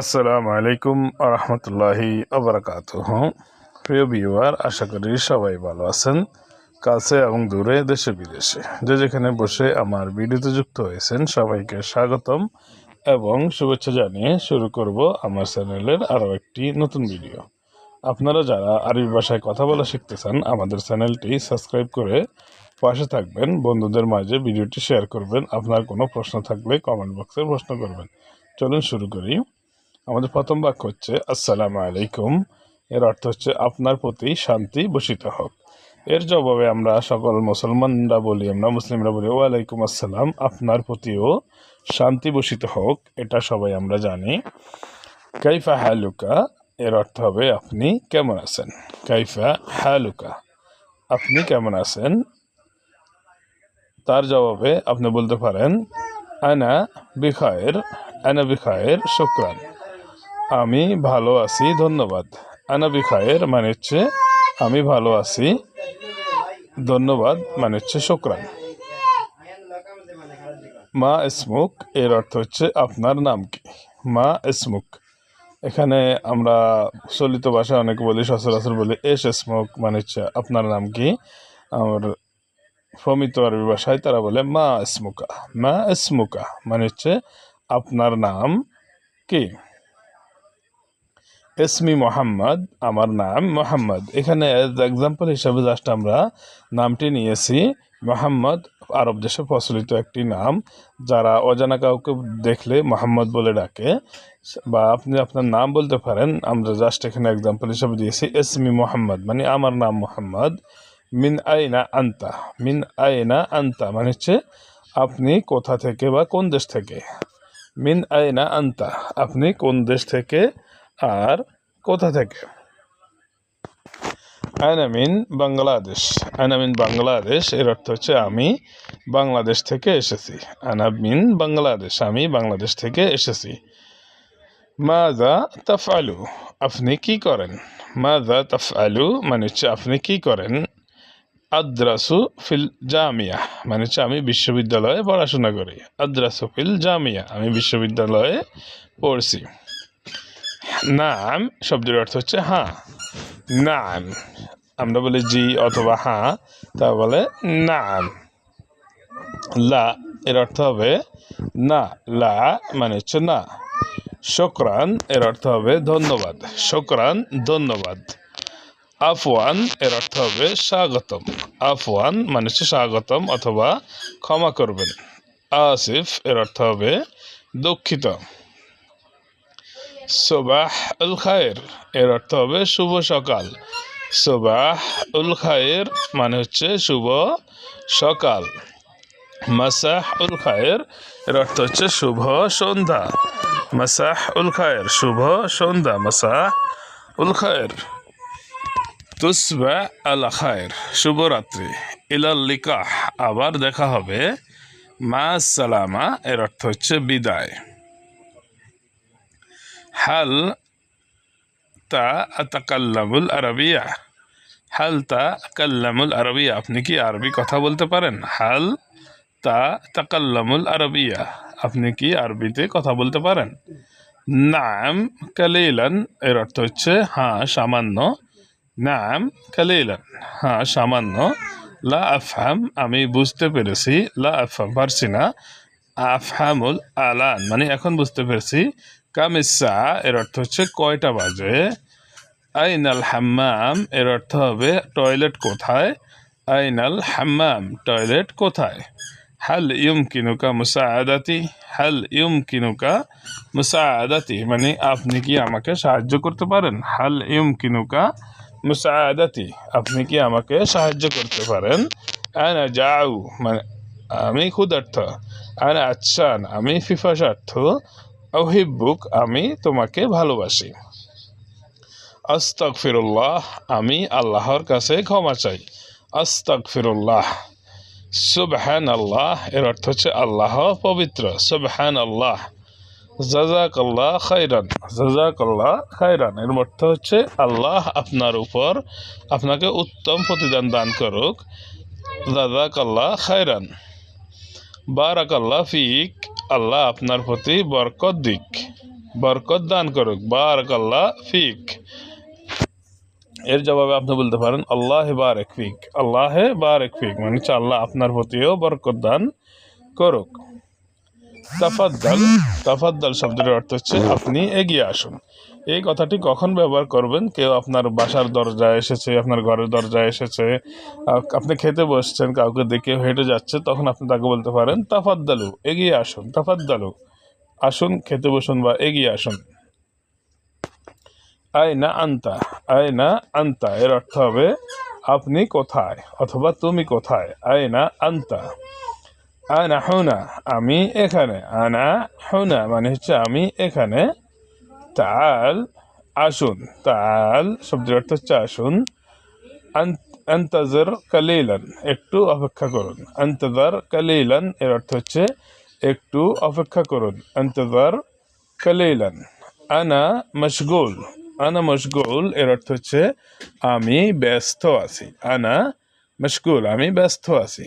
আসসালামু আলাইকুম আরহামতুল্লাহি আবরাকাত প্রিয় বিওয়ার আশা করি সবাই ভালো আছেন, কাছে এবং দূরে, দেশে, বিদেশে। যে যেখানে বসে আমার ভিডিওতে যুক্ত হয়েছেন, সবাইকে স্বাগতম এবং শুভেচ্ছা জানিয়ে শুরু করব আমার চ্যানেলের আরও একটি নতুন ভিডিও। আপনারা যারা আরবি ভাষায় কথা বলা শিখতে চান, আমাদের চ্যানেলটি সাবস্ক্রাইব করে পাশে থাকবেন। বন্ধুদের মাঝে ভিডিওটি শেয়ার করবেন। আপনার কোনো প্রশ্ন থাকলে কমেন্ট বক্সে প্রশ্ন করবেন। চলুন শুরু করি। আমাদের প্রথম বাক্য হচ্ছে, আসসালামু আলাইকুম। এর অর্থ হচ্ছে, আপনার প্রতি শান্তি বসিত হোক। এর জবাবে আমরা সকল মুসলমানরা বলি, আমরা মুসলিমরা বলি, ওয়ালাইকুম আসসালাম, আপনার প্রতিও শান্তি বসিত হোক। এটা সবাই আমরা জানি। কাইফা হালুকা? এর অর্থ হবে, আপনি কেমন আছেন? কাইফা হালুকা? আপনি কেমন আছেন? তার জবাবে আপনি বলতে পারেন, আনা বিখায়ের আনা বিখায়ের শুক্রান। আমি ভালো আছি, ধন্যবাদ। আনা খায়ের মানে হচ্ছে, আমি ভালো আছি, ধন্যবাদ মানে হচ্ছে শুক্রান। মা ইসমুক, এর অর্থ হচ্ছে আপনার নাম কি? মা ইসমুক। এখানে আমরা চলিত ভাষায় অনেকে বলি, সচরাচর বলি, এস ইসমুক মানে হচ্ছে আপনার নাম কি? আর প্রমিত আরবি ভাষায় তারা বলে, মা ইসমুকা। মা ইসমুকা মানে হচ্ছে আপনার নাম কি? এসমি মোহাম্মদ, আমার নাম মোহাম্মদ। এখানে এক্সাম্পল হিসাবে জাস্ট আমরা নামটি নিয়েছি। মোহাম্মদ আরব দেশে প্রচলিত একটি নাম, যারা অজানা কাউকে দেখলে মোহাম্মদ বলে ডাকে। বা আপনি আপনার নাম বলতে পারেন, আমরা জাস্ট এখানে এক্সাম্পল হিসাবে দিয়েছি এসমি মোহাম্মদ মানে আমার নাম মোহাম্মদ। মিন আইনা আন্তা, মিন আইনা আন্তা মানে হচ্ছে আপনি কোথা থেকে বা কোন দেশ থেকে? মিন আইনা আন্তা, আপনি কোন দেশ থেকে আর কোথা থেকে? আনামিন বাংলাদেশ। আনামিন বাংলাদেশ, এর অর্থ হচ্ছে আমি বাংলাদেশ থেকে এসেছি। আনামিন বাংলাদেশ, আমি বাংলাদেশ থেকে এসেছি। মাজা তাফআলু, আপনি কি করেন? মাজা তাফআলু মানে হচ্ছে আপনি কি করেন? আদ্রাসু ফিল জামিয়া মানে হচ্ছে আমি বিশ্ববিদ্যালয়ে পড়াশোনা করি। আদ্রাসু ফিল জামিয়া, আমি বিশ্ববিদ্যালয়ে পড়ছি। নাম, শব্দের অর্থ হচ্ছে হ্যাঁ নাম, আমরা বলি জি অথবা হ্যাঁ তা বলে নাম। লা, এর অর্থ হবে না, লা মানে হচ্ছে না। শোকরান, এর অর্থ হবে ধন্যবাদ। শোকরান, ধন্যবাদ। আফওয়ান, এর অর্থ হবে স্বাগতম। আফওয়ান মানে হচ্ছে স্বাগতম অথবা ক্ষমা করবেন। আসিফ, এর অর্থ হবে দুঃখিত। সোবাহ উল খায়ের, এর অর্থ হবে শুভ সকাল। সোবাহ উল খায়ের মানে হচ্ছে শুভ সকাল। মাসাহ উল খায়ের, এর অর্থ হচ্ছে শুভ সন্ধ্যা। মাসাহ উল খায়ের, শুভ সন্ধ্যা, মাসাহ উল খায়ের। তুসবা আল খায়ের, শুভরাত্রি। ইলাল লিকাহ আবার দেখা হবে। মা সালামা, এর অর্থ হচ্ছে বিদায়। হাল তা আতাকাল্লামুল আরবিয়া হাল তা আকাল্লামুল আরবিয়া আপনি কি আরবি কথা বলতে পারেন? হাল তা তাকাল্লামুল আরবিয়া আপনি কি আরবিতে কথা বলতে পারেন? নাম কালিলান এর অর্থ হচ্ছে হ্যাঁ সামান্য। নাম কালিলান হ্যাঁ সামান্য। লা আফহাম আমি বুঝতে পেরেছি। লা আফহাম পারছি না। আফহামুল আলান মানে এখন বুঝতে পেরেছি। কামিসা, এর অর্থ হচ্ছে কয়টা বাজে? আইনাল হাম্মাম, এর অর্থ হবে টয়লেট কোথায়? আইনাল হাম্মাম, টয়লেট কোথায়? হাল ইউম কিনুকা মুসাআদাতি, হাল ইউম কিনুকা মুসা মুসাআদাতি মানে আপনি কি আমাকে সাহায্য করতে পারেন? হাল ইউম কিনুকা মুসাআদাতি, আপনি কি আমাকে সাহায্য করতে পারেন? আনা যাও মানে আমি ক্ষুধার্থ আনা আচ্ছান, আমি ফিফাসার্থ অহিব্বুক আমি তোমাকে ভালোবাসি। আস্তাক ফিরুল্লাহ আমি আল্লাহর কাছে ক্ষমা চাই। আস্তাক ফিরুল্লাহ সুবহান আল্লাহ এর অর্থ হচ্ছে আল্লাহ পবিত্র সুবহান আল্লাহ জাজাক আল্লাহ খাইরান জাজাক খাইরান এর অর্থ হচ্ছে আল্লাহ আপনার উপর আপনাকে উত্তম প্রতিদান দান করুক। জাজাক আল্লাহ খাইরান বারাক ফিক আল্লাহ আপনার প্রতি বরকত দিক। বরকত দান করুক। বারক আল্লাহ ফিক। এর জবাবে আপনি বলতে পারেন, আল্লাহ বারেক ফিক। আল্লাহ বারেক ফিক। মানে আল্লাহ আপনার প্রতিও বরকত দান করুক। তাফাদ্দাল তাফাদ্দাল শব্দের অর্থ হচ্ছে আপনি এগিয়ে আসুন। এই কথাটি কখন ব্যবহার করবেন? কেউ আপনার বাসার দরজায় এসেছে, আপনার ঘরের দরজায় এসেছে আপনি খেতে বসছেন, কাউকে দেখে হেঁটে যাচ্ছে, তখন আপনি তাকে বলতে পারেন, তাফাদ্দালু, এগিয়ে আসুন, তাফাদ্দালু, আসুন, খেতে বসুন বা এগিয়ে আসুন। আয়না আন্তা আয়না আন্তা, এর অর্থ হবে, আপনি কোথায়? অথবা, তুমি কোথায়? আয়না আন্তা। আনা হুনা, আমি এখানে। আনা হুনা মানে হচ্ছে আমি এখানে। তাল, আসুন। তাল শব্দের অর্থ হচ্ছে আসুন। আন্তজর কালিলান, একটু অপেক্ষা করুন। আন্তজার কালিলান, এর অর্থ হচ্ছে একটু অপেক্ষা করুন। আন্তজার কালিলান। আনা মশগুল। আনা মশগুল, এর অর্থ হচ্ছে আমি ব্যস্ত আছি। আনা মশগুল, আমি ব্যস্ত আছি।